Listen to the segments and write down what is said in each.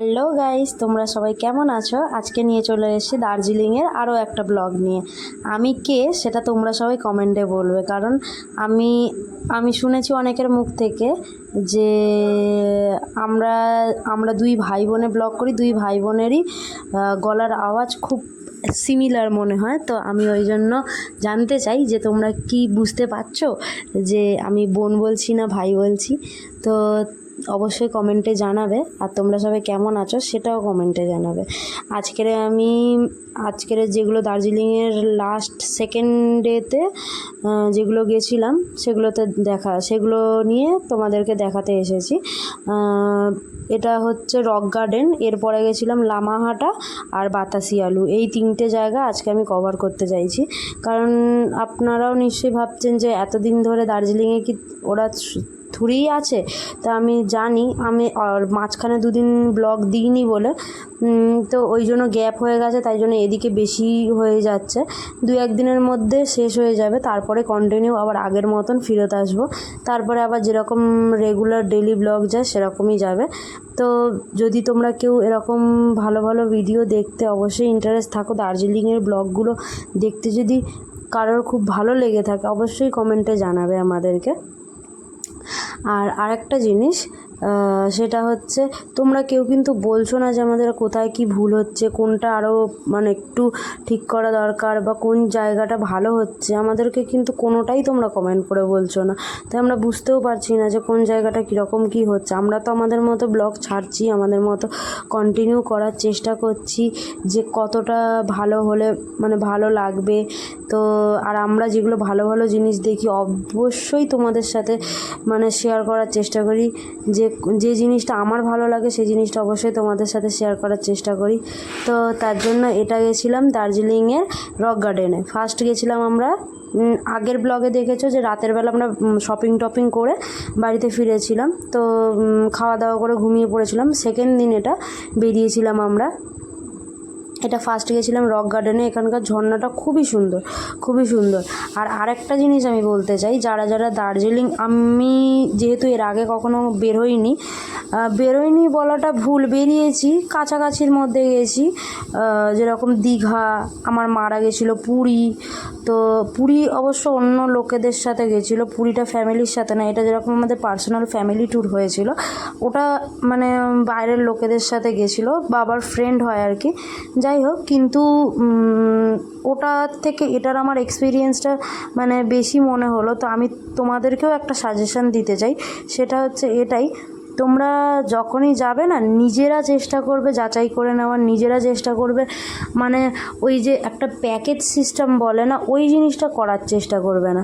Hello guys, তোমরা সবাই কেমন আছো? আজকে নিয়ে চলে এসেছি দার্জিলিংয়ের আরও একটা ব্লগ নিয়ে। আমি কে সেটা তোমরা সবাই কমেন্টে বলবে, কারণ আমি আমি শুনেছি অনেকের মুখ থেকে যে আমরা আমরা দুই ভাই বোনে ব্লগ করি, দুই ভাই বোনেরই গলার আওয়াজ খুব সিমিলার মনে হয়। তো আমি ওই জন্য জানতে চাই যে তোমরা কি বুঝতে পারছ যে আমি বোন বলছি না ভাই বলছি। তো অবশ্যই কমেন্টে জানাবে। আর তোমরা সবাই কেমন আছো সেটাও কমেন্টে জানাবে। আজকের আমি, আজকের যেগুলো দার্জিলিংয়ের লাস্ট সেকেন্ড ডেতে যেগুলো গেছিলাম, সেগুলোতে দেখা, সেগুলো নিয়ে তোমাদেরকে দেখাতে এসেছি। এটা হচ্ছে রক গার্ডেন এরপরে গেছিলাম লামাহাটা আর বাতাসি আলু। এই তিনটে জায়গা আজকে আমি কভার করতে চাইছি। কারণ আপনারাও নিশ্চয়ই ভাবছেন যে এতদিন ধরে দার্জিলিংয়ে কি ওরা থুড়িই আছে। তা আমি জানি, আমি মাঝখানে দুদিন ব্লগ দিইনি বলে। তো ওই জন্য গ্যাপ হয়ে গেছে, তাই জন্য এদিকে বেশি হয়ে যাচ্ছে। দু একদিনের মধ্যে শেষ হয়ে যাবে, তারপরে কন্টিনিউ আবার আগের মতন ফেরত আসব। তারপরে আবার যেরকম রেগুলার ডেলি ব্লগ যায়, সেরকমই যাবে। তো যদি তোমরা কেউ এরকম ভালো ভালো ভিডিও দেখতে অবশ্যই ইন্টারেস্ট থাকো দার্জিলিংয়ের ব্লগগুলো দেখতে যদি কারোর খুব ভালো লেগে থাকে, অবশ্যই কমেন্টে জানাবে আমাদেরকে। আর আরেকটা জিনিস সেটা হচ্ছে তোমরা কেউ কিন্তু বলছো না যে আমাদের কোথায় কি ভুল হচ্ছে, কোনটা আরও মানে একটু ঠিক করা দরকার বা কোন জায়গাটা ভালো হচ্ছে। আমাদেরকে কিন্তু কোনোটাই তোমরা কমেন্ট করে বলছো না। তাই আমরা বুঝতেও পারছি না যে কোন জায়গাটা কীরকম কী হচ্ছে। আমরা তো আমাদের মতো ব্লগ ছাড়ছি, আমাদের মতো কন্টিনিউ করার চেষ্টা করছি যে কতটা ভালো হলে মানে ভালো লাগবে। তো আর আমরা যেগুলো ভালো ভালো জিনিস দেখি, অবশ্যই তোমাদের সাথে মানে শেয়ার করার চেষ্টা করি যে যে জিনিসটা আমার ভালো লাগে সেই জিনিসটা অবশ্যই তোমাদের সাথে শেয়ার করার চেষ্টা করি। তো তার জন্য এটা গেছিলাম দার্জিলিংয়ের রক গার্ডেনে ফার্স্ট গেছিলাম আমরা আগের ব্লগে দেখেছ যে রাতের বেলা আমরা শপিং টপিং করে বাড়িতে ফিরেছিলাম। তো খাওয়া দাওয়া করে ঘুমিয়ে পড়েছিলাম। সেকেন্ড দিন এটা বেরিয়েছিলাম আমরা। এটা ফার্স্ট গেছিলাম রক গার্ডেনে এখানকার ঝর্ণাটা খুবই সুন্দর খুবই সুন্দর। আর আরেকটা জিনিস আমি বলতে চাই, যারা যারা দার্জিলিং, আমি যেহেতু এর আগে কখনো বেরোইনি বেরোইনি বলাটা ভুল, বেরিয়েছি, কাছাকাছির মধ্যে গেছি যেরকম দীঘা, আমার মারা গেছিল পুরী, তো পুরী অবশ্য অন্য লোকেদের সাথে গেছিল, পুরীটা ফ্যামিলির সাথে না, এটা যেরকম আমাদের পার্সোনাল ফ্যামিলি ট্যুর হয়েছিল, ওটা মানে বাইরের লোকেদের সাথে গেছিল, বাবার ফ্রেন্ড হয় আর কি, যাই হোক, কিন্তু ওটা ওটার থেকে এটার আমার এক্সপিরিয়েন্সটা মানে বেশি মনে হলো। তো আমি তোমাদেরকেও একটা সাজেশান দিতে চাই। সেটা হচ্ছে এটাই। তোমরা যখনই যাবে না, নিজেরা চেষ্টা করবে যাচাই করে নেওয়ার, নিজেরা চেষ্টা করবে মানে ওই যে একটা প্যাকেজ সিস্টেম বলে না, ওই জিনিসটা করার চেষ্টা করবে না।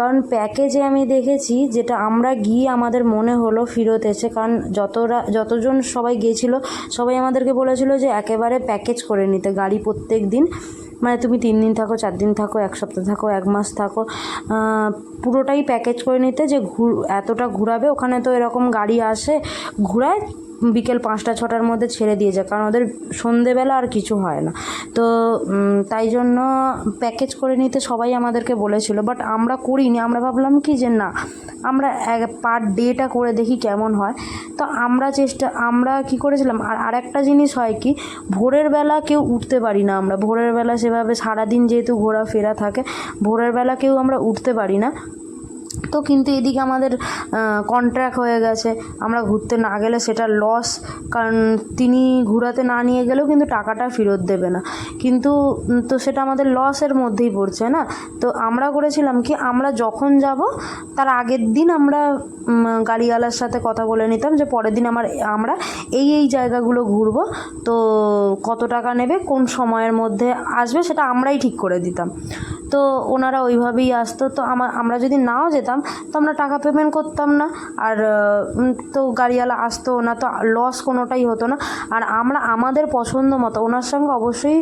কারণ প্যাকেজে আমি দেখেছি যেটা আমরা গিয়ে আমাদের মনে হলো ফেরত এসে, কারণ যতরা, যতজন সবাই গিয়েছিল সবাই আমাদেরকে বলেছিল যে একেবারে প্যাকেজ করে নিতে, গাড়ি প্রত্যেক দিন। মানে তুমি তিন দিন থাকো, চার দিন থাকো, এক সপ্তাহ থাকো, এক মাস থাকো পুরোটাই প্যাকেজ করে নিতে যে ঘুর, এতটা ঘুরাবে, ওখানে তো এরকম গাড়ি আসে, ঘুরায় বিকেল পাঁচটা, ছটার মধ্যে ছেড়ে দিয়ে যায়, কারণ ওদের সন্ধেবেলা আর কিছু হয় না। তো তাই জন্য প্যাকেজ করে নিতে সবাই আমাদেরকে বলেছিল বাট আমরা করিনি। আমরা ভাবলাম কি যে না, আমরা পার ডেটা করে দেখি কেমন হয়। তো আমরা চেষ্টা, আমরা কি করেছিলাম, আর আরেকটা জিনিস হয় কি, ভোরের বেলা কেউ উঠতে পারি না আমরা। ভোরের বেলা সেভাবে সারাদিন যেহেতু ঘোরাফেরা থাকে, ভোরের বেলা কেউ আমরা উঠতে পারি না। তো কিন্তু এদিকে আমাদের কন্ট্রাক্ট হয়ে গেছে। আমরা ঘুরতে না গেলে সেটা লস কারণ তিনি ঘোরাতে না নিয়ে গেলেও কিন্তু টাকাটা ফেরত দেবে না। কিন্তু তো সেটা আমাদের লসের মধ্যেই পড়ছে, না? তো আমরা করেছিলাম কি, আমরা যখন যাব, তার আগের দিন আমরা গাড়িওয়ালার সাথে কথা বলে নিতাম যে পরের দিন আমার, আমরা এই এই জায়গাগুলো ঘুরবো। তো কত টাকা নেবে, কোন সময়ের মধ্যে আসবে, সেটা আমরাই ঠিক করে দিতাম। তো ওনারা ওইভাবেই আসতো। তো আমার যদি নাও যেতাম তো আমরা টাকা পেমেন্ট করতাম না। আর তো গাড়িওয়ালা আসতো না, তো লস কোনোটাই হতো না। আর আমরা আমাদের পছন্দ মতো, ওনার সঙ্গে অবশ্যই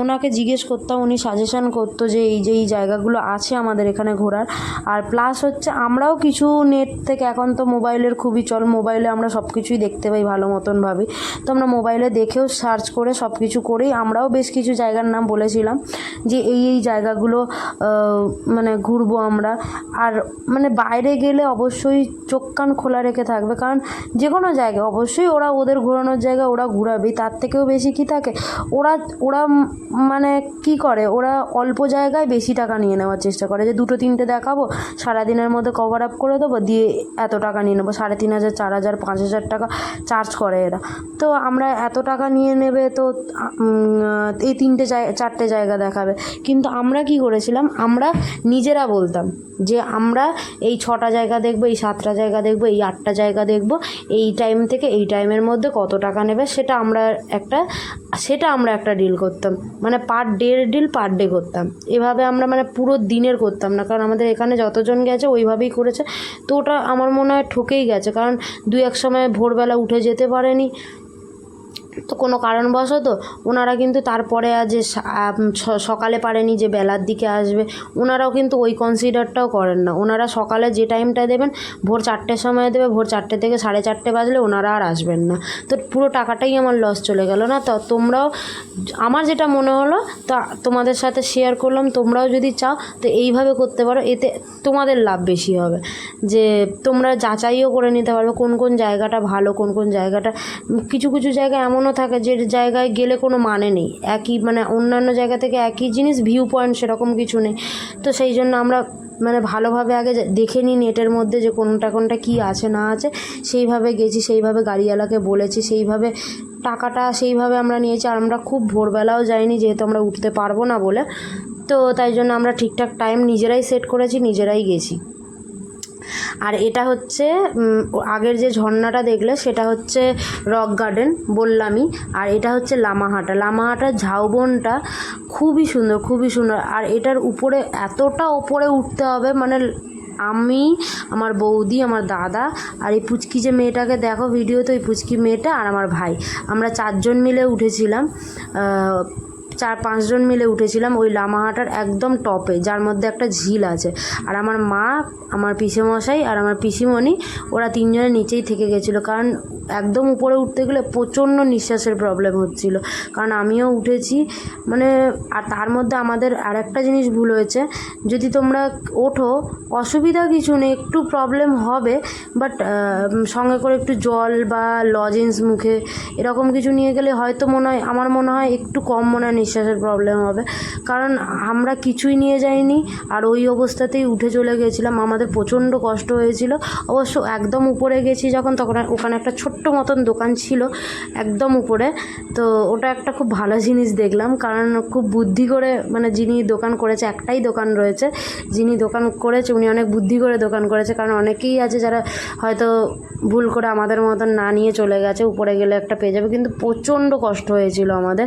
ওনাকে জিজ্ঞেস করতাম, উনি সাজেশন করতো যে এই যে, এই জায়গাগুলো আছে আমাদের এখানে ঘোরার। আর প্লাস হচ্ছে আমরাও কিছু নেট থেকে, এখন তো মোবাইলের খুবই চল মোবাইলে আমরা সব কিছুই দেখতে পাই ভালো মতন ভাবে। তো আমরা মোবাইলে দেখেও সার্চ করে সব কিছু করেই আমরাও বেশ কিছু জায়গার নাম বলেছিলাম যে, এই এই জায়গাগুলো মানে ঘুরবো আমরা। আর মানে বাইরে গেলে অবশ্যই চোখ কান খোলা রেখে থাকবে। কারণ যে কোনো জায়গায় অবশ্যই ওরা ওদের ঘোরানোর জায়গা ওরা ঘুরাবেই তার থেকেও বেশি কি থাকে? ওরা ওরা মানে কি করে? ওরা অল্প জায়গায় বেশি টাকা নিয়ে নেওয়ার চেষ্টা করে। যে দুটো, তিনটে দেখাবো, সারাদিনের মধ্যে কভার আপ করে দেবো, দিয়ে এত টাকা নিয়ে নেব, সাড়ে তিন হাজার, চার হাজার, পাঁচ হাজার টাকা চার্জ করে এরা। তো আমরা এত টাকা নিয়ে নেবে তো এই তিনটে জায়গা চারটে জায়গা দেখাবে। কিন্তু আমরা কি করেছিলাম? আমরা নিজেরা বলতাম যে আমরা এই ছটা জায়গা দেখব, এই সাতটা জায়গা দেখব, এই আটটা জায়গা দেখব। এই টাইম থেকে এই টাইমের মধ্যে কত টাকা নেবে সেটা আমরা একটা, সেটা আমরা একটা ডিল করতাম। মানে পার ডের ডিল পার ডে করতাম। এভাবে আমরা মানে পুরো দিনের করতাম না। কারণ আমাদের এখানে যতজন গেছে ওইভাবেই করেছে। তো ওটা আমার মনে হয় ঠকেই গেছে। কারণ দু এক সময় ভোরবেলা উঠে যেতে পারেনি। তো কোনো কারণবশত ওনারা কিন্তু তারপরে আজ যে সকালে পারেনি, যে বেলার দিকে আসবে, ওনারাও কিন্তু ওই কনসিডারটাও করেন না। ওনারা সকালে যে টাইমটা দেবেন, ভোর চারটের সময় দেবে, ভোর চারটে থেকে সাড়ে চারটে বাজলে ওনারা আর আসবেন না। তো পুরো টাকাটাই আমার লস চলে গেল না? তো তোমরাও, আমার যেটা মনে হলো, তা তোমাদের সাথে শেয়ার করলাম, তোমরাও যদি চাও, তো এইভাবে করতে পারো, এতে তোমাদের লাভ বেশি হবে। যে তোমরা যাচাইও করে নিতে পারবে কোন কোন জায়গাটা ভালো, কোন কোন জায়গাটা কিছু কিছু জায়গা এমনও থাকে, যে জায়গায় গেলে কোনো মানে নেই। একই মানে অন্যান্য জায়গা থেকে একই জিনিস ভিউ পয়েন্ট সেরকম কিছু নেই। তো সেই জন্য আমরা মানে ভালোভাবে আগে দেখে নিই নেটের মধ্যে যে কোনটা কোনটা কী আছে, না আছে। সেইভাবে গেছি, সেইভাবে গাড়িওয়ালাকে বলেছি, সেইভাবে টাকাটা সেইভাবে আমরা নিয়েছি। আর আমরা খুব ভোরবেলাও যাইনি, যেহেতু আমরা উঠতে পারব না বলে। তো তাই জন্য আমরা ঠিকঠাক টাইম নিজেরাই সেট করেছি, নিজেরাই গেছি। আর এটা হচ্ছে আগের যে ঝর্ণাটা দেখলে সেটা হচ্ছে রক গার্ডেন, বললামই। আর এটা হচ্ছে লামাহাটা। লামাহাটার ঝাউবনটা খুবই সুন্দর খুবই সুন্দর। আর এটার উপরে এতটা ওপরে উঠতে হবে মানে আমি, আমার বৌদি, আমার দাদা আর এই পুচকি যে মেয়েটাকে দেখো ভিডিওতে, ওই পুচকি মেয়েটা আর আমার ভাই। আমরা চারজন মিলে উঠেছিলাম চার পাঁচজন মিলে উঠেছিলাম ওই লামাহাটার একদম টপে, যার মধ্যে একটা ঝিল আছে। আর আমার মা, আমার পিসেমশাই আর আমার পিসিমণি, ওরা তিনজনের নিচেই থেকে গেছিল। কারণ একদম উপরে উঠতে গেলে প্রচণ্ড নিঃশ্বাসের প্রবলেম হচ্ছিল। কারণ আমিও উঠেছি মানে আর তার মধ্যে আমাদের আর একটা জিনিস ভুল হয়েছে। যদি তোমরা ওঠো, অসুবিধা কিছু নেই, একটু প্রবলেম হবে বাট সঙ্গে করে একটু জল বা লজেন্স মুখে এরকম কিছু নিয়ে গেলে হয়তো মনে হয়, আমার মনে হয় একটু কম মনে হয় নিঃশ্বাসের প্রবলেম হবে। কারণ আমরা কিছুই নিয়ে যাইনি, আর ওই অবস্থাতেই উঠে চলে গেছিলাম। আমাদের প্রচণ্ড কষ্ট হয়েছিল। অবশ্য একদম উপরে গেছি যখন, তখন ওখানে একটা ছোট্ট মতন দোকান ছিল একদম উপরে। তো ওটা একটা খুব ভালো জিনিস দেখলাম, কারণ খুব বুদ্ধি করে মানে যিনি দোকান করেছে, একটাই দোকান রয়েছে। যিনি দোকান করেছে, উনি অনেক বুদ্ধি করে দোকান করেছে। কারণ অনেকেই আছে যারা হয়তো ভুল করে আমাদের মতন না নিয়ে চলে গেছে, উপরে গেলে একটা পেয়ে যাবে। কিন্তু প্রচণ্ড কষ্ট হয়েছিল আমাদের।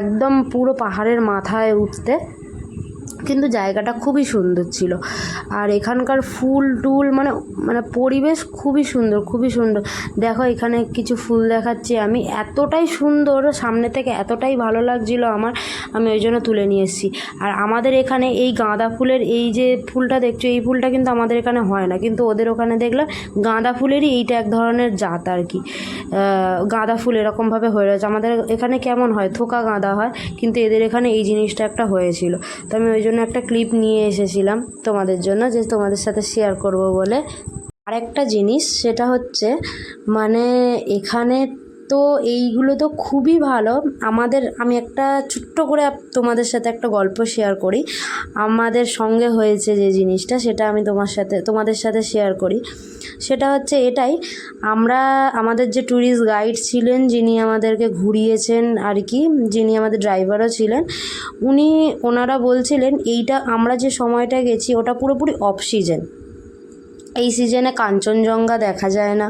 একদম পুরো পাহাড়ের মাথায় উঠতে কিন্তু জায়গাটা খুবই সুন্দর ছিল। আর এখানকার ফুল টুল মানে মানে পরিবেশ খুবই সুন্দর খুবই সুন্দর। দেখো এখানে কিছু ফুল দেখাচ্ছি। আমি এতটাই সুন্দর, সামনে থেকে এতটাই ভালো লাগছিল আমার, আমি ওই জন্য তুলে নিয়ে এসেছি। আর আমাদের এখানে এই গাঁদা ফুলের এই যে ফুলটা দেখছ, এই ফুলটা কিন্তু আমাদের এখানে হয় না। কিন্তু ওদের ওখানে দেখলাম গাঁদা ফুলেরই এইটা এক ধরনের জাত আর কি। গাঁদা ফুল এরকমভাবে হয়ে রয়েছে। আমাদের এখানে কেমন হয়, থোকা গাঁদা হয়, কিন্তু এদের এখানে এই জিনিসটা একটা হয়েছিল। তো আমি ওই জন্য একটা ক্লিপ নিয়ে এসেছিলাম তোমাদের জন্য যে তোমাদের সাথে শেয়ার করব বলে। আরেকটা জিনিস সেটা হচ্ছে মানে এখানে তো এইগুলো তো খুবই ভালো। আমাদের, আমি একটা ছোট্ট করে তোমাদের সাথে একটা গল্প শেয়ার করি। আমাদের সঙ্গে হয়েছে যে জিনিসটা, সেটা আমি তোমার সাথে, তোমাদের সাথে শেয়ার করি। সেটা হচ্ছে এটাই, আমরা, আমাদের যে ট্যুরিস্ট গাইড ছিলেন, যিনি আমাদেরকে ঘুরিয়েছেন আর কি, যিনি আমাদের ড্রাইভারও ছিলেন, উনি, ওনারা বলছিলেন, এইটা, আমরা যে সময়টা গেছি, ওটা পুরোপুরি অফ সিজন এই সিজনে কাঞ্চনজঙ্ঘা দেখা যায় না।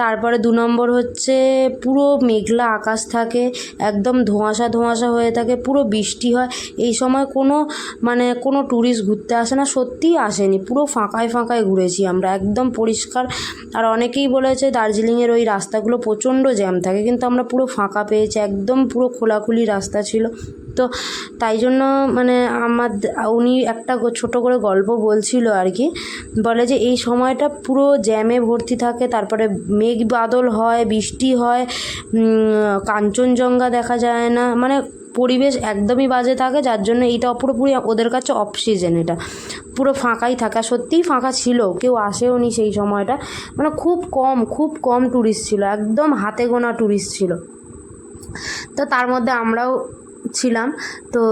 তারপরে দু নম্বর হচ্ছে পুরো মেঘলা আকাশ থাকে, একদম ধোঁয়াশা ধোঁয়াশা হয়ে থাকে, পুরো বৃষ্টি হয়। এই সময় কোনো মানে কোনো ট্যুরিস্ট ঘুরতে আসে না, সত্যিই আসেনি। পুরো ফাঁকায় ফাঁকায় ঘুরেছি আমরা, একদম পরিষ্কার। আর অনেকেই বলেছে দার্জিলিংয়ের ওই রাস্তাগুলো প্রচণ্ড জ্যাম থাকে, কিন্তু আমরা পুরো ফাঁকা পেয়েছি, একদম পুরো খোলাখুলি রাস্তা ছিল। তো তাই জন্য মানে আমার উনি একটা ছোট করে গল্প বলছিল আর কি। বলে যে এই সময়টা পুরো জ্যামে ভর্তি থাকে, তারপরে মেঘ বাদল হয়, বৃষ্টি হয় কাঞ্চনজঙ্ঘা দেখা যায় না মানে পরিবেশ একদমই বাজে থাকে, যার জন্য এইটা পুরোপুরি ওদের কাছে অফ সিজন এটা। পুরো ফাঁকাই থাকা সত্যিই ফাঁকা ছিল, কেউ আসেও নি সেই সময়টা। মানে খুব কম খুব কম ট্যুরিস্ট ছিল, একদম হাতে গোনা ট্যুরিস্ট ছিল। তো তার মধ্যে আমরাও ছিলাম। তো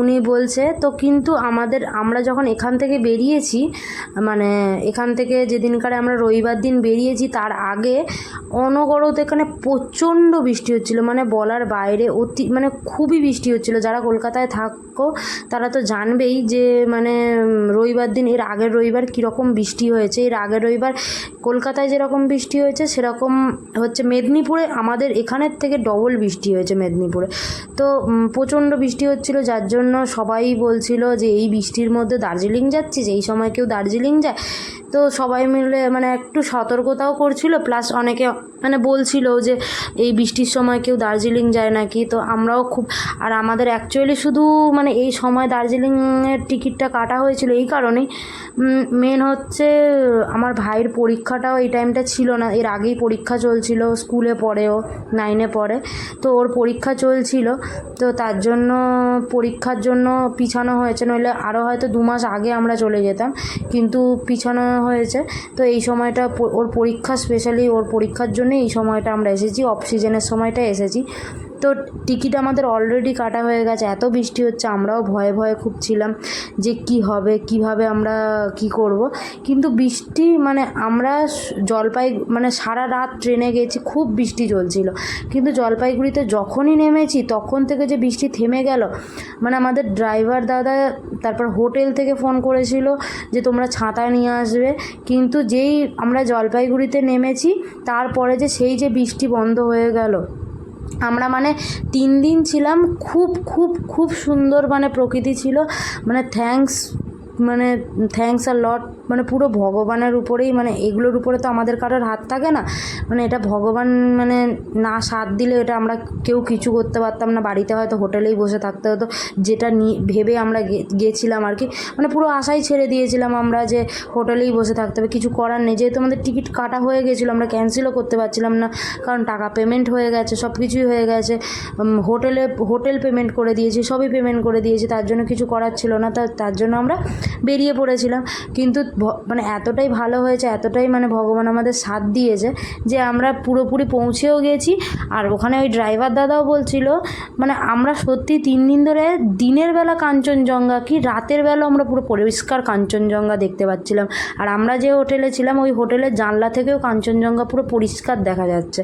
উনি বলছে, তো কিন্তু আমাদের, আমরা যখন এখান থেকে বেরিয়েছি মানে এখান থেকে যেদিনকারে আমরা রবিবার দিন বেরিয়েছি, তার আগে অনবরত এখানে প্রচণ্ড বৃষ্টি হচ্ছিল। মানে বলার বাইরে অতি মানে খুবই বৃষ্টি হচ্ছিল। যারা কলকাতায় থাকো, তারা তো জানবেই যে মানে রবিবার দিন, এর আগের রবিবার কীরকম বৃষ্টি হয়েছে। এর আগের রবিবার কলকাতায় যেরকম বৃষ্টি হয়েছে, সেরকম হচ্ছে মেদিনীপুরে, আমাদের এখানের থেকে ডবল বৃষ্টি হয়েছে মেদিনীপুরে। তো প্রচণ্ড বৃষ্টি হচ্ছিল, যার জন্য সবাই বলছিল যে, এই বৃষ্টির মধ্যে দার্জিলিং যাচ্ছিস? এই সময় কেউ দার্জিলিং যায়? তো সবাই মিলে মানে একটু সতর্কতাও করছিল প্লাস অনেকে মানে বলছিল যে এই বৃষ্টির সময় কেউ দার্জিলিং যায় নাকি, তো আমরাও খুব, আর আমাদের অ্যাকচুয়ালি শুধু মানে এই সময় দার্জিলিংয়ের টিকিটটা কাটা হয়েছিল এই কারণেই। মেন হচ্ছে আমার ভাইয়ের পরীক্ষাটাও এই টাইমটা ছিল না, এর আগেই পরীক্ষা চলছিল স্কুলে পড়েও নাইনে পড়ে, তো ওর পরীক্ষা চলছিল, তো তার জন্য পরীক্ষার জন্য পিছানো হয়েছে, নইলে আরও হয়তো দু মাস আগে আমরা চলে যেতাম, কিন্তু পিছানো হয়েছে। তো এই সময়টা ওর পরীক্ষা স্পেশালি ওর পরীক্ষার জন্য এই সময়টা আমরা এসেছি অফ সিজনের সময়টা এসেছি। তো টিকিট আমাদের অলরেডি কাটা হয়ে গেছে। এত বৃষ্টি হচ্ছে, আমরাও ভয়ে ভয়ে খুব ছিলাম যে কি হবে, কীভাবে আমরা কি করব। কিন্তু বৃষ্টি মানে আমরা জলপাই মানে সারা রাত ট্রেনে গেছি, খুব বৃষ্টি চলছিল। কিন্তু জলপাইগুড়িতে যখনই নেমেছি, তখন থেকে যে বৃষ্টি থেমে গেল মানে আমাদের ড্রাইভার দাদা তারপর হোটেল থেকে ফোন করেছিল যে তোমরা ছাতা নিয়ে আসবে। কিন্তু যেই আমরা জলপাইগুড়িতে নেমেছি, তারপরে যে সেই যে বৃষ্টি বন্ধ হয়ে গেল আমরা মানে তিন দিন ছিলাম খুব খুব খুব সুন্দর মানে প্রকৃতি ছিল। মানে থ্যাঙ্কস মানে থ্যাঙ্কস আর লট মানে পুরো ভগবানের উপরেই মানে এগুলোর উপরে তো আমাদের কারোর হাত থাকে না। মানে এটা ভগবান মানে না সাথ দিলে এটা আমরা কেউ কিছু করতে পারতাম না। বাড়িতে হয়তো হোটেলেই বসে থাকতে হতো। যেটা নিয়ে ভেবে আমরা গেছিলাম আর কি। মানে পুরো আশাই ছেড়ে দিয়েছিলাম আমরা যে হোটেলেই বসে থাকতে হবে। কিছু করার নেই। যেহেতু আমাদের টিকিট কাটা হয়ে গেছিল, আমরা ক্যান্সেলও করতে পারছিলাম না। কারণ টাকা পেমেন্ট হয়ে গেছে, সব কিছুই হয়ে গেছে। হোটেলে, হোটেল পেমেন্ট করে দিয়েছি, সবই পেমেন্ট করে দিয়েছি। তার জন্য কিছু করার ছিল না। তার জন্য আমরা বেরিয়ে পড়েছিলাম। কিন্তু মানে এতটাই ভালো হয়েছে, এতটাই মানে ভগবান আমাদের সাথ দিয়েছে যে আমরা পুরোপুরি পৌঁছেও গেছি। আর ওখানে ওই ড্রাইভার দাদাও বলছিল মানে আমরা সত্যি তিন দিন ধরে দিনের বেলা কাঞ্চনজঙ্ঘা কি রাতের বেলা আমরা পুরো পরিষ্কার কাঞ্চনজঙ্ঘা দেখতে পাচ্ছিলাম। আর আমরা যে হোটেলে ছিলাম, ওই হোটেলের জানলা থেকেও কাঞ্চনজঙ্ঘা পুরো পরিষ্কার দেখা যাচ্ছে।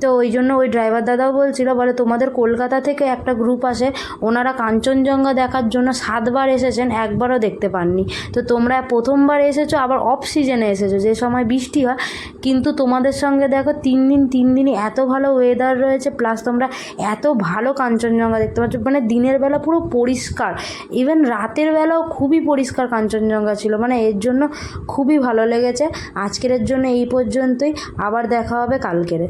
তো ওই জন্য ওই ড্রাইভার দাদাও বলছিল, বলে তোমাদের কলকাতা থেকে একটা গ্রুপ আসে, ওনারা কাঞ্চনজঙ্ঘা দেখার জন্য সাতবার এসেছেন, একবারও দেখতে পাননি। তো তোমরা প্রথমবার এসেছ, আবার অফ সিজনে এসেছ। যে সময় বৃষ্টি হয়, কিন্তু তোমাদের সঙ্গে দেখো তিন দিন, তিন দিনই এত ভালো ওয়েদার রয়েছে প্লাস তোমরা এত ভালো কাঞ্চনজঙ্ঘা দেখতে পাচ্ছ। মানে দিনের বেলা পুরো পরিষ্কার। ইভেন রাতের বেলাও খুবই পরিষ্কার কাঞ্চনজঙ্ঘা ছিল। মানে এর জন্য খুবই ভালো লেগেছে। আজকের জন্য এই পর্যন্তই। আবার দেখা হবে কালকেরে